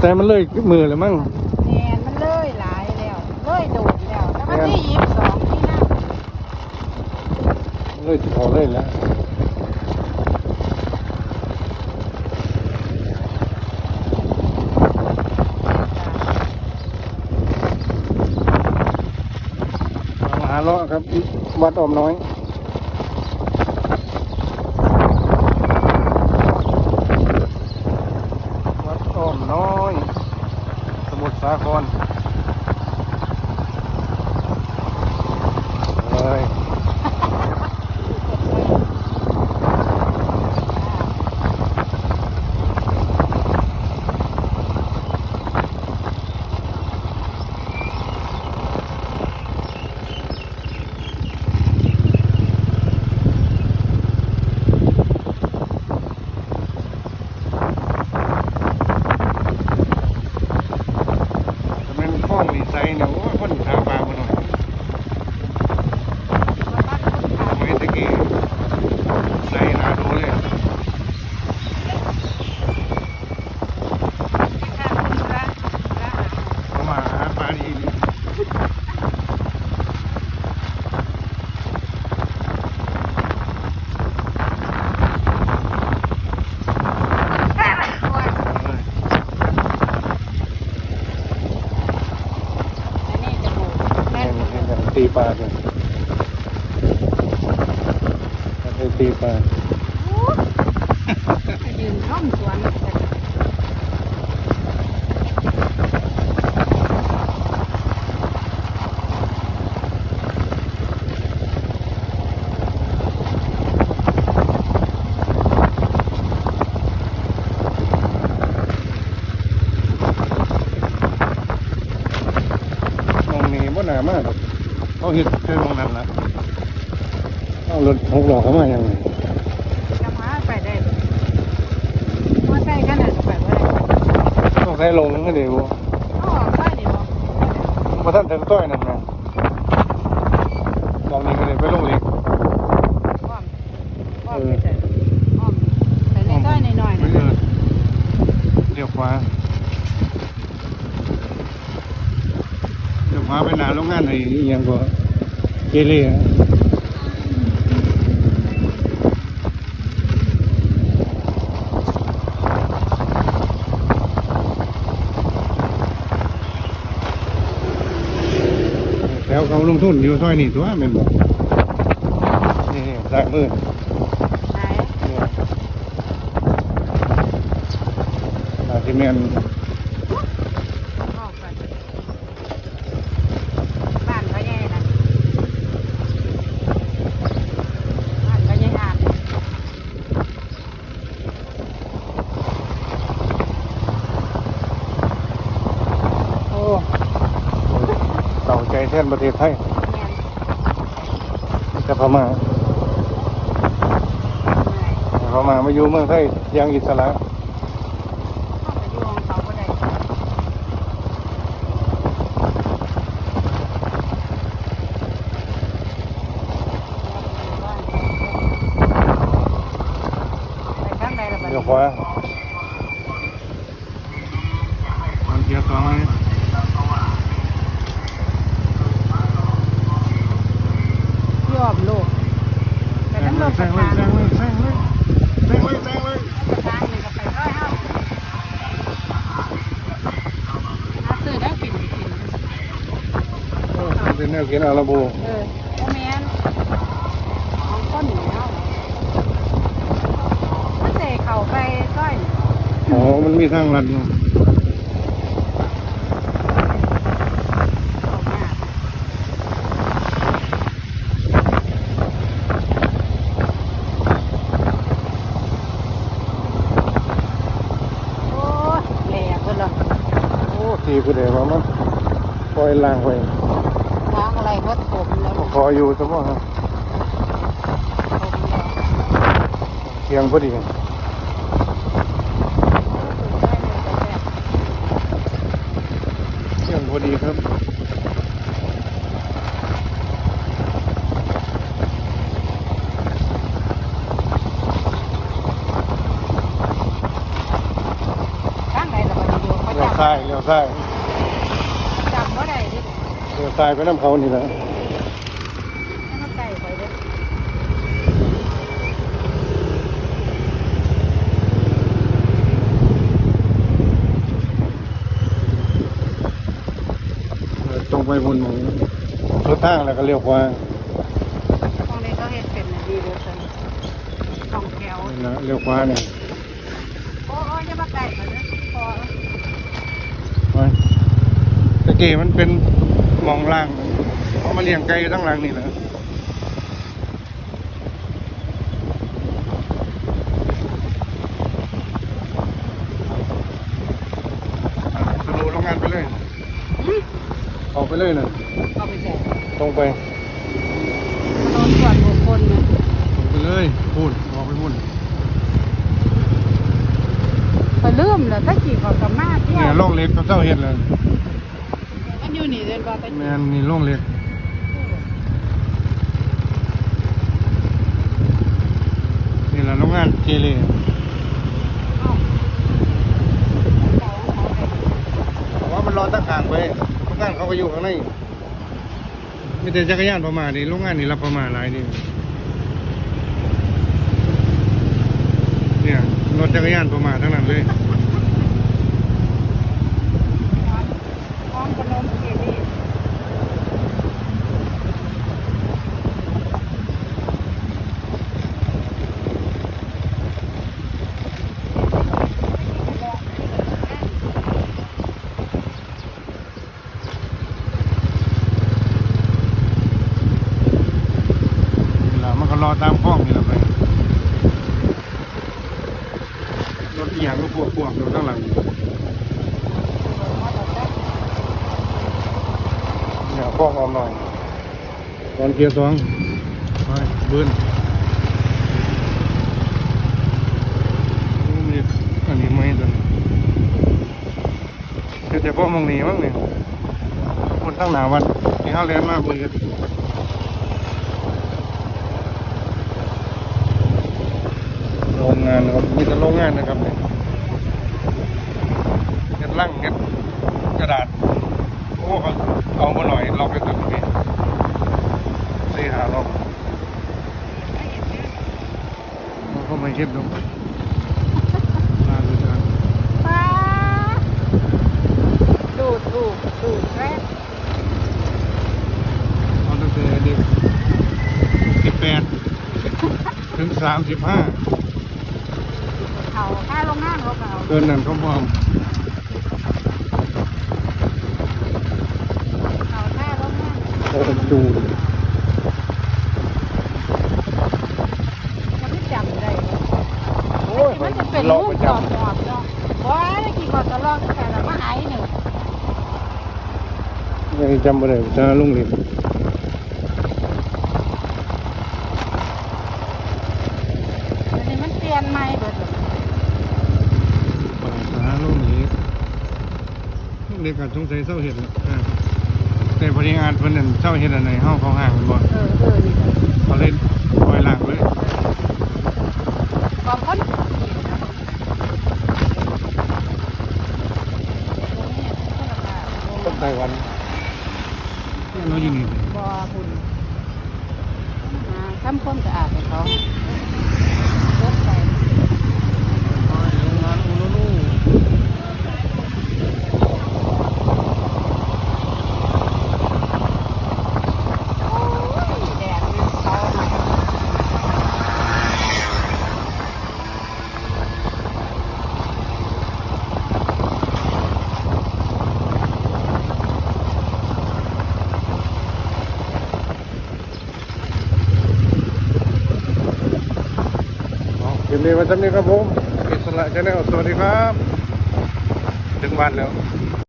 แต่มันเลยมือเลยมั้งแมนมันเลยหลายแล้วเลยโดดแล้วแล้วมันที่ยิบสองที่นั่งเลยพอเลยแล้วมาหาเลาะครับวัดออมน้อย วัดอ้อมน้อย สมุทรสาครเลย จะเป็นข้องดีไซน์เนี่ยโอ้ยคนหาปลามาหน่อยไม่ตะกี้ใส่หนาดูเลยเขามาหาปลาดีแม่นเห็นอย่างตีปลาเลยไปตีปลายืนท่อมสวนมองนี้บ่หนามากหรอก เขาเห็ดเคยมองนั้นละเอารถหกล้อเข้ามายังไงจะมาไปได้ว่าใส่กันอะไปว่าได้ต้องใช้ลงนั่นเดียวอ๋อไปดิบ่พอท่านถึงต้อยนั่นนะมองนี้ก็เลยไปลงเล็กอ้อมอ้อมไปใส่อ้อมใส่ในต้อยหน่อยๆไม่นะเออเดี๋ยวขวาเดี๋ยวขวาไปหนาโรงงานไอ้อิหยังก็เกเรอะแล้วเขาลงทุนอยู่ซอยนี่ตัวแม่นบอก นี่ๆสายมือไหนเนี่ยอาจจะแม่น ออกไปบ้านเขาใหญ่นะบ้านเขาใหญ่อ่าน โอ้ เต่าใจแทนประเทศไทยแม่นจะพม่าพม่ามาอยู่เมืองไทยอยังอิสระเข้าไปอยู่ของเขาก็ได้ไปข้างใดล่ะบัดเดี๋นี้ยวขวามันเกียร์สองเลย ยอมโลกแต่แซทั้งงโลเลยกแซประงเลยทานแซงเลยแซงเลยแซงเลยแซงเลยประทานนี่ก็ไปร้อยห้าหาซื้อได้กินกินโอ้เป็นแนวเขียนอาราโบเออโอแมนของก้นเหนียวถ้าเสกเข่าไปก้อยอ๋อมันมีทางลัดอยู่ ออกมาโอ้ยแหลกเพิ่นละ โอ้ทีคือเดี๋ยวมันปล่อยล่างไปล้างอะไรก็ถมแล้วถมขออยู่สมมติแล้วเที่ยงพอดีเที่ยงพอดีครับข้างไหนเราไปดูเขาจับ ซ้ายเลี้ยวซ้าย จำว่าใดดิ เลี้ยวซ้ายไปน้ำเขานี่แหละให้มันไก่ไปเด้อเออตรงไปบนหมองสุดทางแล้วก็เลี้ยวขวาตรงนี้ก็เห็นเป็นดีเลยสิสองแถวนี่นะเลี้ยวขวาเนี่ยโอ้ยจะมาไก่ไปเด้อพอไปตะกี้มันเป็นห มองล่างเขามาเลี้ยงไก่อยู่ทั้งหลังนี่แหละอะทะลุโรงงานไปเลยออกไปเลยนะเอาไปแจกตรงไปถนนส่วนบุคคลเนี่ยตรงไปเลยพูดออกไปพูดไปลืมเลยถ้าขี่เขากลับมาเที่ยเนี่ยวโรงเล็กเขาเจ้าเห็ดเลยมั นอยู่นี่เดินบ่ไปแมนนี่โรงเล็กนี่แหละโรงงานเจเลเอ้าเพราะว่ามันรอตั้งกลางไปโรงงานเขาก็อยู่ข้างในมีแต่จักรยานประมาณนี้โรงงานนี่รับประมาณหลายนี่เนี่ยรถจักรยานประมาณทั้งนั้นเลย พร้อมขนมเจดีย์ นี่แหละมันก็ รอตามคล้องนี่แหละไปรถอีหยังก็พวกพวกอยู่ข้างหลังเนี่ยคล้องออมหน่อยตอนเกียร์สองไปบิ้ลโอ้มีอันนี้ไม่ตัวนี้คือแต่พวกมองนี้มั้งเนี่ยคนตั้งหนาวัดที่เขาเรียนมากเบิ้ลโรงงานนะครับมีแต่โรงงานนะครับเนี่ยเฮ็ดลังเฮ็ดกระดาษโอ้เขาเอามาหน่อยเราไปตึกนี่สี่หาเราเราก็ไม่คิดดูลาดูกันป้าดูดดูดดูดแรกเอาตั้งแต่เด็กสิบแปดถึงสามสิบห้าเขา ค่าโรงงานเขาก็เอาเกินนั้นเขาบอกเขาค่าโรงงานโอ้จูมันไม่จำได้โอ้ยมันจะเป็นลรูองปไปจจัอบดหอบเนาะว้าได้กี่คนตลอดแต่ละมาหายหนึ่งยังจำไม่ได้จะลุงเรียน อันนี้มันเปลี่ยนใหม่เบิดเลย ปาสาลุงเล็ก ลุงเล็กกับสงสัยเศร้าเห็ดแล้วอ่าแต่พอดีงานเพิ่นนั่นเศร้าเห็ดอันไหนห้องเขาห่างกันบ่เออเออนี่เขาเล่นปล่อยหลังเลยขอบคุณต้นไต้หวันเราอยู่นี่บ่คุณหาทำความสะอาดให้เขารถไป โรงงานอูรูลู โอ้ยแดดมันเขาใหม่ เดี๋ยว นี้วันจันนี้ครับผมอิสระชาแนลสวัสดีครับ ถึงบ้านแล้ว